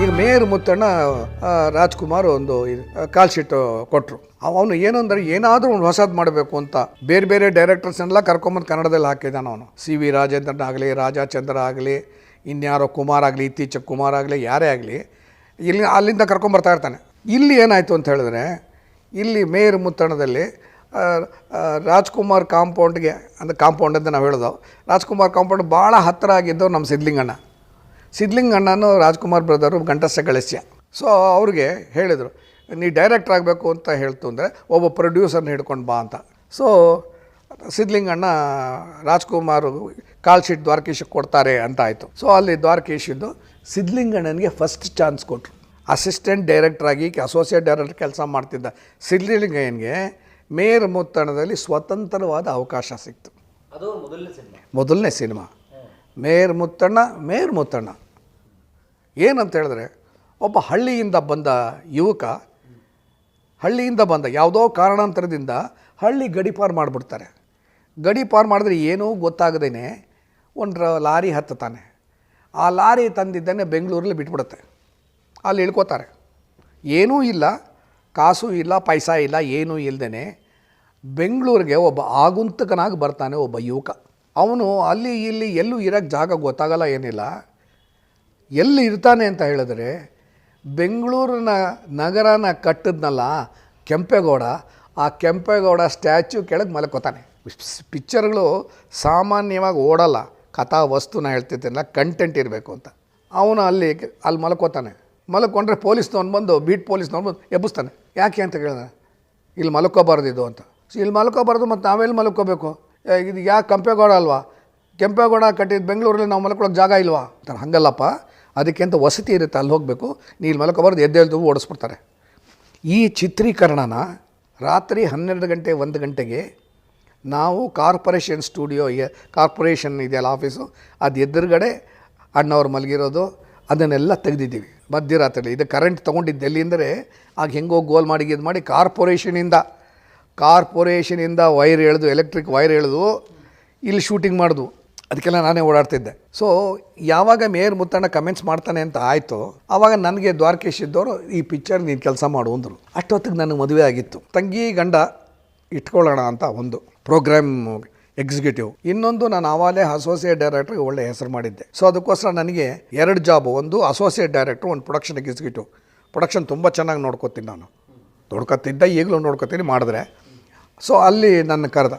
ಈಗ ಮೇಯರ್ ಮುತ್ತಣ್ಣ ರಾಜ್ಕುಮಾರ್ ಒಂದು call sheet ಕೊಟ್ಟರು ಅವನು ಏನು ಅಂದ್ರೆ ಏನಾದರೂ ಒಂದು ಹೊಸದು ಮಾಡಬೇಕು ಅಂತ. ಬೇರೆ ಬೇರೆ ಡೈರೆಕ್ಟರ್ಸ್ ಎಲ್ಲ ಕರ್ಕೊಂಬಂದು ಕನ್ನಡದಲ್ಲಿ ಹಾಕಿದ್ದಾನೆ ಅವನು. ಸಿ ವಿ ರಾಜೇಂದ್ರನ್ ಆಗಲಿ ರಾಜಾಚಂದ್ರ ಆಗಲಿ, ಇನ್ಯಾರೋ ಕುಮಾರ್ ಆಗಲಿ, ಇತ್ತೀಚೆಗೆ ಕುಮಾರ್ ಆಗಲಿ, ಯಾರೇ ಆಗಲಿ, ಇಲ್ಲಿ ಅಲ್ಲಿಂದ ಕರ್ಕೊಂಬರ್ತಾ ಇರ್ತಾನೆ. ಇಲ್ಲಿ ಏನಾಯಿತು ಅಂತ ಹೇಳಿದ್ರೆ, ಇಲ್ಲಿ ಮೇಯರ್ ಮುತ್ತಣದಲ್ಲಿ ರಾಜ್ಕುಮಾರ್ ಕಾಂಪೌಂಡ್ಗೆ ಅಂದರೆ ಕಾಂಪೌಂಡ್ ಅಂತ ನಾವು ಹೇಳೋದು. ರಾಜ್ಕುಮಾರ್ ಕಾಂಪೌಂಡ್ ಭಾಳ ಹತ್ತಿರ ಆಗಿದ್ದವ್ರು ನಮ್ಮ ಸಿದ್ಲಿಂಗಣ್ಣ. ಸಿದ್ಲಿಂಗಣ್ಣನು ರಾಜ್ಕುಮಾರ್ ಬ್ರದರು ಗಂಟಸ್ಥ ಗಳಿಸ್ಯ. ಸೊ ಅವ್ರಿಗೆ ಹೇಳಿದರು ನೀ ಡೈರೆಕ್ಟ್ರ್ ಆಗಬೇಕು ಅಂತ ಹೇಳ್ತು ಅಂದರೆ ಒಬ್ಬ ಪ್ರೊಡ್ಯೂಸರ್ನ ಹಿಡ್ಕೊಂಡು ಬಾ ಅಂತ. So Sidlinganna Rajkumar call sheet ಕೊಡ್ತಾರೆ ಅಂತ ಆಯಿತು. ಸೊ ಅಲ್ಲಿ ದ್ವಾರಕೀಶಿದ್ದು ಸಿದ್ಲಿಂಗಣ್ಣನಿಗೆ ಫಸ್ಟ್ ಚಾನ್ಸ್ ಕೊಟ್ಟರು ಅಸಿಸ್ಟೆಂಟ್ ಡೈರೆಕ್ಟರ್ ಆಗಿ ಅಸೋಸಿಯೇಟ್ ಡೈರೆಕ್ಟರ್ ಕೆಲಸ ಮಾಡ್ತಿದ್ದ ಸಿದ್ಲಿಂಗಯ್ಯನಿಗೆ ಮೇರ್ ಮುತ್ತಣದಲ್ಲಿ ಸ್ವತಂತ್ರವಾದ ಅವಕಾಶ ಸಿಕ್ತು. ಅದು ಮೊದಲನೇ ಸಿನಿಮಾ? ಮೊದಲನೇ ಸಿನಿಮಾ. ಮೇಯರ್ ಮುತ್ತಣ್ಣ ಮೇರ್ ಮುತ್ತಣ್ಣ ಏನಂತ ಹೇಳಿದ್ರೆ, ಒಬ್ಬ ಹಳ್ಳಿಯಿಂದ ಬಂದ ಯುವಕ, ಹಳ್ಳಿಯಿಂದ ಬಂದ ಯಾವುದೋ ಕಾರಣಾಂತರದಿಂದ ಹಳ್ಳಿ ಗಡಿಪಾರು ಮಾಡಿಬಿಡ್ತಾರೆ. ಗಡಿಪಾರು ಮಾಡಿದ್ರೆ ಏನೂ ಗೊತ್ತಾಗದೇನೆ ಒಂದು ಲಾರಿ ಹತ್ತುತ್ತಾನೆ. ಆ ಲಾರಿ ತಂದಿದ್ದಾನೆ ಬೆಂಗಳೂರಲ್ಲಿ ಬಿಟ್ಬಿಡುತ್ತೆ. ಅಲ್ಲಿ ಇಳ್ಕೋತಾರೆ. ಏನೂ ಇಲ್ಲ, ಕಾಸು ಇಲ್ಲ, ಪೈಸಾ ಇಲ್ಲ, ಏನೂ ಇಲ್ಲದೇ ಬೆಂಗಳೂರಿಗೆ ಒಬ್ಬ ಆಗುಂತಕನಾಗಿ ಬರ್ತಾನೆ ಒಬ್ಬ ಯುವಕ. ಅವನು ಅಲ್ಲಿ, ಇಲ್ಲಿ ಎಲ್ಲೂ ಇರೋಕ್ಕೆ ಜಾಗ ಗೊತ್ತಾಗಲ್ಲ ಏನಿಲ್ಲ. ಎಲ್ಲಿ ಇರ್ತಾನೆ ಅಂತ ಹೇಳಿದ್ರೆ, ಬೆಂಗಳೂರಿನ ನಗರನ ಕಟ್ಟಿದ್ನಲ್ಲ ಕೆಂಪೇಗೌಡ, ಆ ಕೆಂಪೇಗೌಡ ಸ್ಟ್ಯಾಚ್ಯೂ ಕೆಳಗೆ ಮಲ್ಕೋತಾನೆ. ಪಿಕ್ಚರ್ಗಳು ಸಾಮಾನ್ಯವಾಗಿ ಓಡಲ್ಲ. ಕಥಾ ವಸ್ತುನ ಹೇಳ್ತಿದ್ದಿಲ್ಲ, ಕಂಟೆಂಟ್ ಇರಬೇಕು ಅಂತ. ಅವನು ಅಲ್ಲಿ ಅಲ್ಲಿ ಮಲ್ಕೋತಾನೆ. ಮಲ್ಕೊಂಡ್ರೆ ಪೊಲೀಸ್ನವ್ನು ಬಂದು, ಬೀಟ್ ಪೊಲೀಸ್ನವ್ನು ಬಂದು ಎಬ್ಬಿಸ್ತಾನೆ. ಯಾಕೆ ಅಂತ ಕೇಳಿದ ಇಲ್ಲಿ ಮಲ್ಕೋಬಾರ್ದು ಇದು ಅಂತ. ಇಲ್ಲಿ ಮಲ್ಕೋಬಾರ್ದು ಮತ್ತು ನಾವೆಲ್ಲಿ ಮಲ್ಕೋಬೇಕು? ಇದು ಯಾಕೆ ಕೆಂಪೇಗೌಡ ಅಲ್ವಾ? ಕೆಂಪೇಗೌಡ ಕಟ್ಟಿದ ಬೆಂಗಳೂರಲ್ಲಿ ನಾವು ಮಲ್ಕೊಳ್ಳೋಕೆ ಜಾಗ ಇಲ್ವಾ? ಅಂತ ಹಂಗಲ್ಲಪ್ಪ. ಅದಕ್ಕೆ ಅಂತ ವಸತಿ ಇರುತ್ತೆ, ಅಲ್ಲಿ ಹೋಗಬೇಕು. ನೀ ಇಲ್ಲಿ ಮಲ್ಕೋಬಾರ್ದು ಎದ್ದೇಳ್ದು ಓಡಿಸ್ಬಿಡ್ತಾರೆ. ಈ ಚಿತ್ರೀಕರಣನ ರಾತ್ರಿ ಹನ್ನೆರಡು ಗಂಟೆ ಒಂದು ಗಂಟೆಗೆ ನಾವು ಕಾರ್ಪೊರೇಷನ್ ಸ್ಟುಡಿಯೋ ಕಾರ್ಪೊರೇಷನ್ ಇದೆಯಲ್ಲ, ಆಫೀಸು, ಅದು ಎದುರುಗಡೆ ಅಣ್ಣವ್ರು ಮಲಗಿರೋದು, ಅದನ್ನೆಲ್ಲ ತೆಗೆದಿದ್ದೀವಿ. ಮಧ್ಯರಾತ್ರಿ ಇದು ಕರೆಂಟ್ ತೊಗೊಂಡಿದ್ದು ಎಲ್ಲಿ ಅಂದರೆ, ಆಗ ಹೆಂಗೋ ಗೋಲ್ ಮಾಡಿ ಇದು ಮಾಡಿ ಕಾರ್ಪೊರೇಷನಿಂದ ಕಾರ್ಪೊರೇಷನಿಂದ ವೈರ್ ಎಳೆದು ಎಲೆಕ್ಟ್ರಿಕ್ ವೈರ್ ಎಳೆದು, ಇಲ್ಲಿ ಶೂಟಿಂಗ್ ಮಾಡಿದ್ವು ಅದಕ್ಕೆಲ್ಲ ನಾನೇ ಓಡಾಡ್ತಿದ್ದೆ. ಸೊ ಯಾವಾಗ ಮೇಯರ್ ಮುತ್ತಣ್ಣ ಕಮೆಂಟ್ಸ್ ಮಾಡ್ತಾನೆ ಅಂತ ಆಯಿತು ಆವಾಗ ನನಗೆ ದ್ವಾರಕೇಶ್ ಇದ್ದವರು, ಈ ಪಿಕ್ಚರ್ ನೀನು ಕೆಲಸ ಮಾಡು ಅಂದರು. ಅಷ್ಟೊತ್ತಿಗೆ ನನಗೆ ಮದುವೆ ಆಗಿತ್ತು. ತಂಗಿ ಗಂಡ ಇಟ್ಕೊಳ್ಳೋಣ ಅಂತ ಒಂದು ಪ್ರೋಗ್ರಾಮ್ ಎಕ್ಸಿಕ್ಯೂಟಿವ್ ಇನ್ನೊಂದು ನಾನು ಆವಾಗಲೇ ಅಸೋಸಿಯೇಟ್ ಡೈರೆಕ್ಟ್ರಿಗೆ ಒಳ್ಳೆ ಹೆಸರು ಮಾಡಿದ್ದೆ. ಸೊ ಅದಕ್ಕೋಸ್ಕರ ನನಗೆ ಎರಡು ಜಾಬ್ ಒಂದು ಅಸೋಸಿಯೇಟ್ ಡೈರೆಕ್ಟ್ರು ಒಂದು ಪ್ರೊಡಕ್ಷನ್ ಎಕ್ಸಿಕ್ಯೂಟಿವ್ ಪ್ರೊಡಕ್ಷನ್ ತುಂಬ ಚೆನ್ನಾಗಿ ನೋಡ್ಕೋತೀನಿ ನಾನು. ನೋಡ್ಕೊತಿದ್ದೆ, ಈಗಲೂ ನೋಡ್ಕೋತೀನಿ, ಮಾಡಿದ್ರೆ. ಸೊ ಅಲ್ಲಿ ನನ್ನ ಕರೆದ.